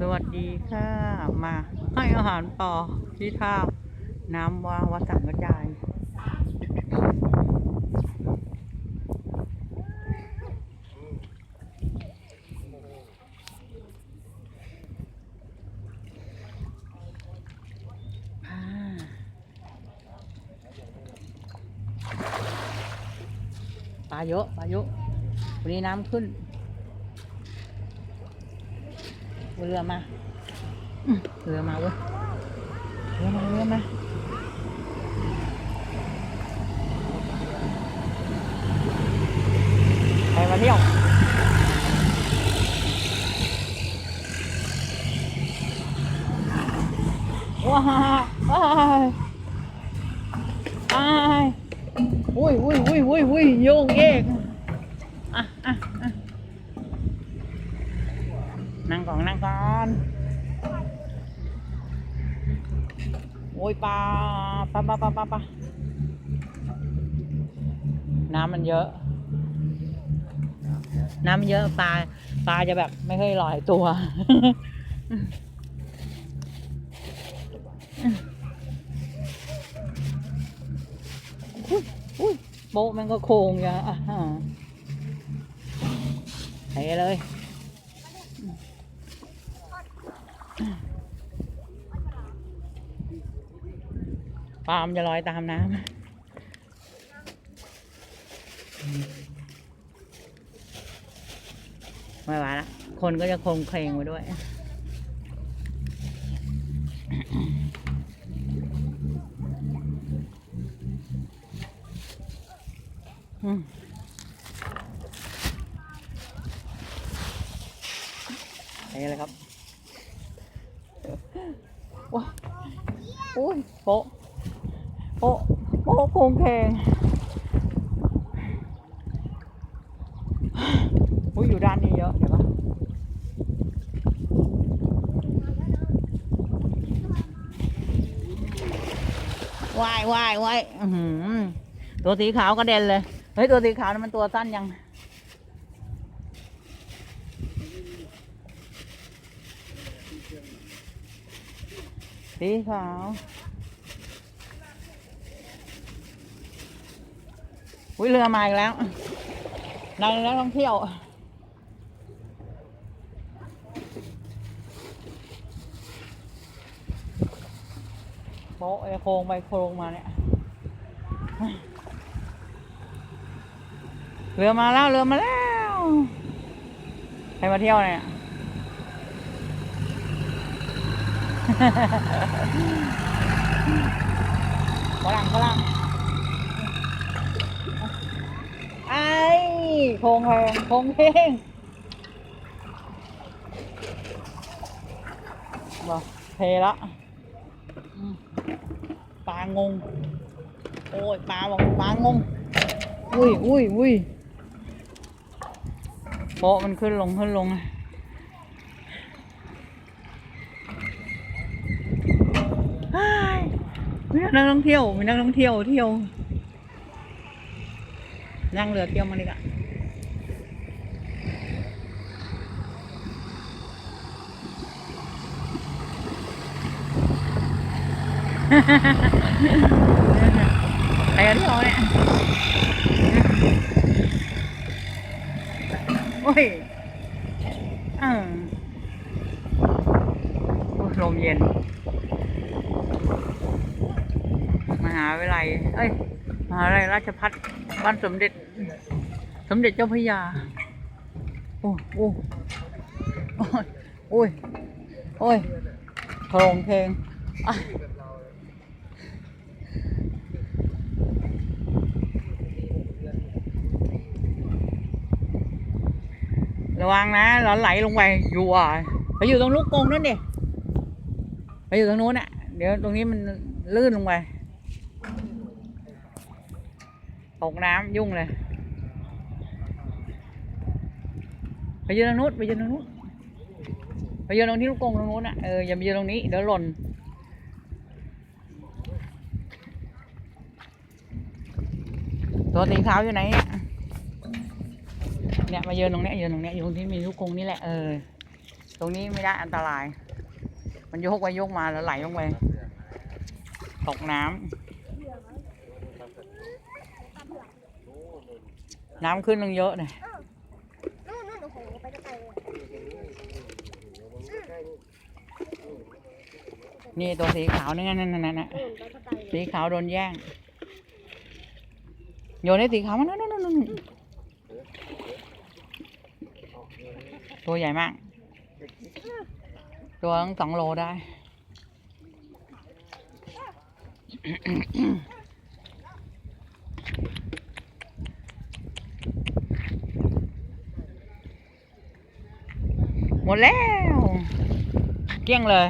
สวัสดีค่ะ มาให้อาหารปอที่ท่าน้ำวาวัดสังกระจายปลาเยอะปลาเยอะวันนี้น้ำขึ้น เรือมาอืมเรือมาเว้ยเรือมาเรือมาไปมาเที่ยวว้าวว้าวอ้ายอุ้ยอุ้ยอุ้ยอุ้ยอุ้ยโยกเยกอะอะอะ นั่งก่อนนั่งก่อนโอ้ยปลาปลาปลาปลาปลาปลาน้ำมันเยอะ น้ำมันเยอะปลาปลาจะแบบไม่ค่อยลอยตัว อุ้ยอุ้ยโบมันก็โค้งอย่าอะฮะเทเลย ปลามจะลอยตามน้ำไม่ไหวละคนก็จะคงเคลงไปด้วยอืมไปเลยครับ ว้าโอ้ยโปะ โป๊ะโป๊ะโคงแขงอุ้ยอยู่ด้านนี้เยอะเดี๋ยวปะว่ายว่ายว่ายอื้อหือตัวสีขาวกระเด็นเลย เฮ้ย ตัวสีขาวนั้นมันตัวสั้นยัง สีขาว อุ้ยเรือมาอีกแล้วนักนักท่องเที่ยว โป๊ะไอโครงไปโครงมาเนี่ย เรือมาแล้วเรือมาแล้ว ใครมาเที่ยวเนี่ย ฝรั่งฝรั่งไอ้ โคงแพงโคงเพงบอกเทละอืมปลางง โอ้ยปลาบอกปลางง อุ้ยอุ้ยอุ้ยโป๊ะมันขึ้นลงขึ้นลงเฮ้ยมีนักท่องเที่ยวมีนักท่องเที่ยวเที่ยว นั่งเรือเที่ยวมาดีกว่า ไปกันที่ยวเนี่ยโอ้ยอืมโอ้ยลมเย็น มหาวิทยาลัยเอ้ย มหาวิทยาลัยราชพัฒบ้านสมเด็จ สมเด็จเจ้าพระยา โอ้โอ้โอ้ย โอ้ย โอ้ยโครงเพลง ระวังนะหลอนไหลลงไปอยู่อะไปอยู่ตรงลูกกงนั่นดิไปอยู่ตรงนู้นอะ เดี๋ยวตรงนี้มันลื่นลงไปตกน้ำยุ่งเลยไปยืนตรงนู้นไปยืนตรงนู้นไปยืนตรงที่ลูกกงตรงนู้นอะเอออย่าไปยืนตรงนี้เดี๋ยวหล่นตัวสีขาวอยู่ไหนเนี่ย เนี่ยมาเยืนตรงเนี้ยเยืนตรงเนี้ยอยู่ตรงที่มีลูกกรงนี่แหละเออตรงนี้ไม่ได้อันตราย มันโยกไปโยกมาแล้วไหลลงไปตกน้ำน้ำขึ้นลงเยอะเลยนี่ตัวสีขาวนั่นนั่นนั่นนั่นนู่นไปไกลเลยสีขาวโดนแย่งโยนให้สีขาวมันนั่นนั่นนั่นนั่น ตัวใหญ่มาก ตัวตั้งสองโลได้ หมดแล้ว เกลี้ยงเลย